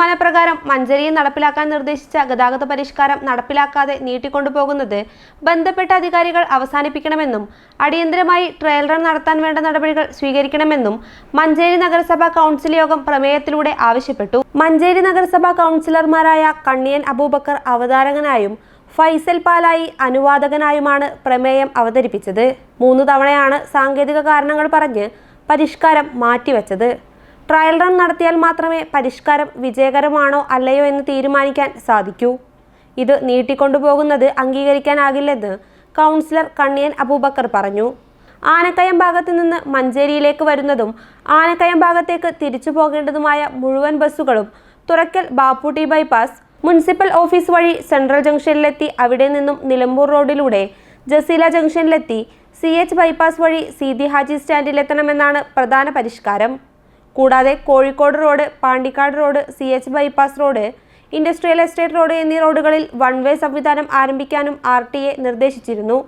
തീരുമാനപ്രകാരം മഞ്ചേരിയിൽ നടപ്പിലാക്കാൻ നിർദ്ദേശിച്ച ഗതാഗത പരിഷ്കാരം നടപ്പിലാക്കാതെ നീട്ടിക്കൊണ്ടുപോകുന്നത് ബന്ധപ്പെട്ട അധികാരികൾ അവസാനിപ്പിക്കണമെന്നും അടിയന്തരമായി ട്രയൽ റൺ നടത്താൻ വേണ്ട നടപടികൾ സ്വീകരിക്കണമെന്നും മഞ്ചേരി നഗരസഭാ കൗൺസിൽ യോഗം പ്രമേയത്തിലൂടെ ആവശ്യപ്പെട്ടു. മഞ്ചേരി നഗരസഭാ കൗൺസിലർമാരായ കണ്ണിയൻ അബൂബക്കർ അവതാരകനായും ഫൈസൽ പാലായി അനുവാദകനായുമാണ് പ്രമേയം അവതരിപ്പിച്ചത്. മൂന്ന് തവണയാണ് സാങ്കേതിക കാരണങ്ങൾ പറഞ്ഞ് പരിഷ്കാരം മാറ്റിവെച്ചത്. ട്രയൽ റൺ നടത്തിയാൽ മാത്രമേ പരിഷ്കാരം വിജയകരമാണോ അല്ലയോ എന്ന് തീരുമാനിക്കാൻ സാധിക്കൂ. ഇത് നീട്ടിക്കൊണ്ടുപോകുന്നത് അംഗീകരിക്കാനാകില്ലെന്ന് കൗൺസിലർ കണ്ണിയൻ അബൂബക്കർ പറഞ്ഞു. ആനക്കയം ഭാഗത്ത് നിന്ന് മഞ്ചേരിയിലേക്ക് വരുന്നതും ആനക്കയം ഭാഗത്തേക്ക് തിരിച്ചു പോകേണ്ടതുമായ മുഴുവൻ ബസ്സുകളും Thurakkal Bapputty bypass municipal office വഴി സെൻട്രൽ ജംഗ്ഷനിലെത്തി അവിടെ നിന്നും നിലമ്പൂർ റോഡിലൂടെ ജസീല ജംഗ്ഷനിലെത്തി സി എച്ച് ബൈപ്പാസ് വഴി സീതി ഹാജി സ്റ്റാൻഡിലെത്തണമെന്നാണ് പ്രധാന പരിഷ്കാരം. കൂടാതെ Kozhikode road Pandikkad road C H bypass road industrial estate road എന്നീ റോഡുകളിൽ വൺ വേ സംവിധാനം ആരംഭിക്കാനും ആർ ടി എ നിർദ്ദേശിച്ചിരുന്നു.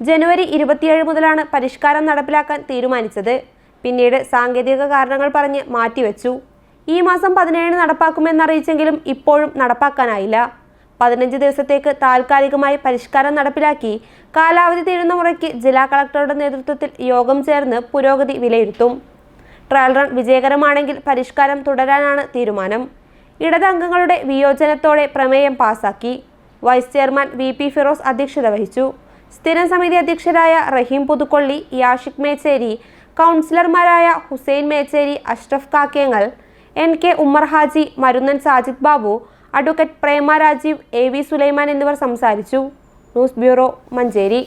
ജനുവരി ഇരുപത്തിയേഴ് മുതലാണ് പരിഷ്കാരം നടപ്പിലാക്കാൻ തീരുമാനിച്ചത്. പിന്നീട് സാങ്കേതിക കാരണങ്ങൾ പറഞ്ഞ് മാറ്റിവെച്ചു. ഈ മാസം പതിനേഴിന് നടപ്പാക്കുമെന്നറിയിച്ചെങ്കിലും ഇപ്പോഴും നടപ്പാക്കാനായില്ല. പതിനഞ്ച് ദിവസത്തേക്ക് താൽക്കാലികമായി പരിഷ്കാരം നടപ്പിലാക്കി കാലാവധി തീരുന്ന മുറയ്ക്ക് ജില്ലാ കളക്ടറുടെ നേതൃത്വത്തിൽ യോഗം ചേർന്ന് പുരോഗതി വിലയിരുത്തും. ട്രയൽ റൺ വിജയകരമാണെങ്കിൽ പരിഷ്കാരം തുടരാനാണ് തീരുമാനം. ഇടതംഗങ്ങളുടെ വിയോജനത്തോടെ പ്രമേയം പാസാക്കി. Vice chairman V P Firoz അധ്യക്ഷത വഹിച്ചു. സ്ഥിരം സമിതി അധ്യക്ഷരായ റഹീം പുതുക്കൊള്ളി യാഷിക് മേച്ചേരി കൗൺസിലർമാരായ Hussain Mecheri Ashraf Kakkengal N K Ummer Haji Marunnan Sajid Babu advocate Prema Rajeev A V Sulaiman എന്നിവർ സംസാരിച്ചു. News bureau Manjeri.